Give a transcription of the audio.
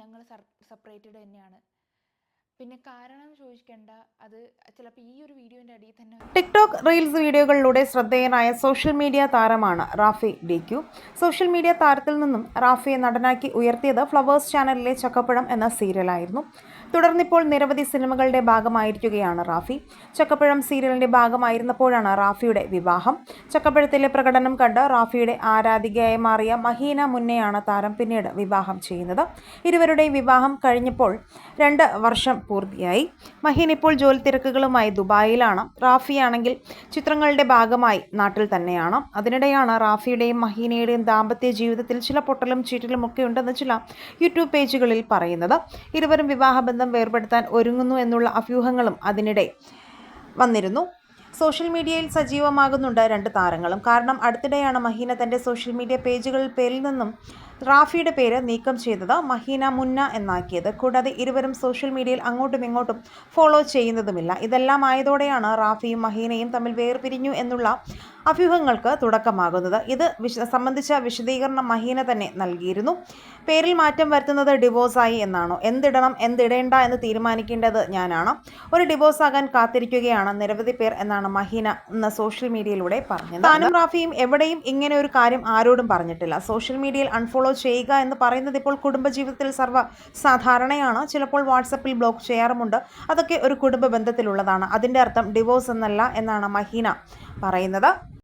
ഞങ്ങൾ സെപ്പറേറ്റഡ് തന്നെയാണ്. പിന്നെ കാരണം ചോദിക്കേണ്ട അത് ചിലപ്പോൾ ഈ ഒരു വീഡിയോന്റെ അടിയിൽ തന്നെ ടിക്ടോക്ക് റീൽസ് വീഡിയോകളിലൂടെ ശ്രദ്ധേയനായ സോഷ്യൽ മീഡിയ താരമാണ് റാഫി ഡിക്യു. സോഷ്യൽ മീഡിയ താരത്തിൽ നിന്നും റാഫിയെ നടനാക്കി ഉയർത്തിയത് ഫ്ലവേഴ്സ് ചാനലിലെ ചക്കപ്പഴം എന്ന സീരിയലായിരുന്നു. തുടർന്നിപ്പോൾ നിരവധി സിനിമകളുടെ ഭാഗമായിരിക്കുകയാണ് റാഫി. ചക്കപ്പഴം സീരിയലിന്റെ ഭാഗമായിരുന്നപ്പോഴാണ് റാഫിയുടെ വിവാഹം. ചക്കപ്പഴത്തിലെ പ്രകടനം കണ്ട് റാഫിയുടെ ആരാധികയായി മാറിയ മഹീന മുന്നെയാണ് താരം പിന്നീട് വിവാഹം ചെയ്യുന്നത്. ഇരുവരുടെയും വിവാഹം കഴിഞ്ഞപ്പോൾ രണ്ട് വർഷം പൂർത്തിയായി. മഹീൻ ഇപ്പോൾ ജോലി തിരക്കുകളുമായി ദുബായിലാണ്. റാഫിയാണെങ്കിൽ ചിത്രങ്ങളുടെ ഭാഗമായി നാട്ടിൽ തന്നെയാണ്. അതിനിടെയാണ് റാഫിയുടെയും മഹീനയുടെയും ദാമ്പത്യ ജീവിതത്തിൽ ചില പൊട്ടലും ചീറ്റലും ഒക്കെ ഉണ്ടെന്ന് ചില യൂട്യൂബ് പേജുകളിൽ പറയുന്നത്. ഇരുവരും വിവാഹബന്ധം വേർപെടുത്താൻ ഒരുങ്ങുന്നു എന്നുള്ള അഭ്യൂഹങ്ങളും അതിനിടെ വന്നിരുന്നു. സോഷ്യൽ മീഡിയയിൽ സജീവമാകുന്നുണ്ട് രണ്ട് താരങ്ങളും. കാരണം അടുത്തിടെയാണ് മഹീന തന്റെ സോഷ്യൽ മീഡിയ പേജുകളിൽ പേരിൽ നിന്നും റാഫിയുടെ പേര് നീക്കം ചെയ്തത് മഹീന മുന്ന എന്നാക്കിയത്. കൂടാതെ ഇരുവരും സോഷ്യൽ മീഡിയയിൽ അങ്ങോട്ടും ഇങ്ങോട്ടും ഫോളോ ചെയ്യുന്നതുമില്ല. ഇതെല്ലാം ആയതോടെയാണ് റാഫിയും മഹീനയും തമ്മിൽ വേർപിരിഞ്ഞു എന്നുള്ള അഭ്യൂഹങ്ങൾക്ക് തുടക്കമാകുന്നത്. ഇത് വിശ സംബന്ധിച്ച വിശദീകരണം മഹീന തന്നെ നൽകിയിരുന്നു. പേരിൽ മാറ്റം വരുത്തുന്നത് ഡിവോഴ്സായി എന്നാണോ? എന്തിടണം എന്തിടേണ്ട എന്ന് തീരുമാനിക്കേണ്ടത് ഞാനാണ്. ഒരു ഡിവോഴ്സ് ആകാൻ കാത്തിരിക്കുകയാണ് നിരവധി പേർ എന്നാണ് മഹീന ഇന്ന് സോഷ്യൽ മീഡിയയിലൂടെ പറഞ്ഞത്. താനും റാഫിയും എവിടെയും ഇങ്ങനെ ഒരു കാര്യം ആരോടും പറഞ്ഞിട്ടില്ല. സോഷ്യൽ മീഡിയയിൽ അൺഫോളോ ചെയ്യുക എന്ന് പറയുന്നത് ഇപ്പോൾ കുടുംബജീവിതത്തിൽ സർവ സാധാരണയാണ്. ചിലപ്പോൾ വാട്സപ്പിൽ ബ്ലോക്ക് ചെയ്യാറുമുണ്ട്. അതൊക്കെ ഒരു കുടുംബ ബന്ധത്തിലുള്ളതാണ് അതിന്റെ അർത്ഥം ഡിവോഴ്സ് എന്നല്ല എന്നാണ് മഹീന പറയുന്നത്.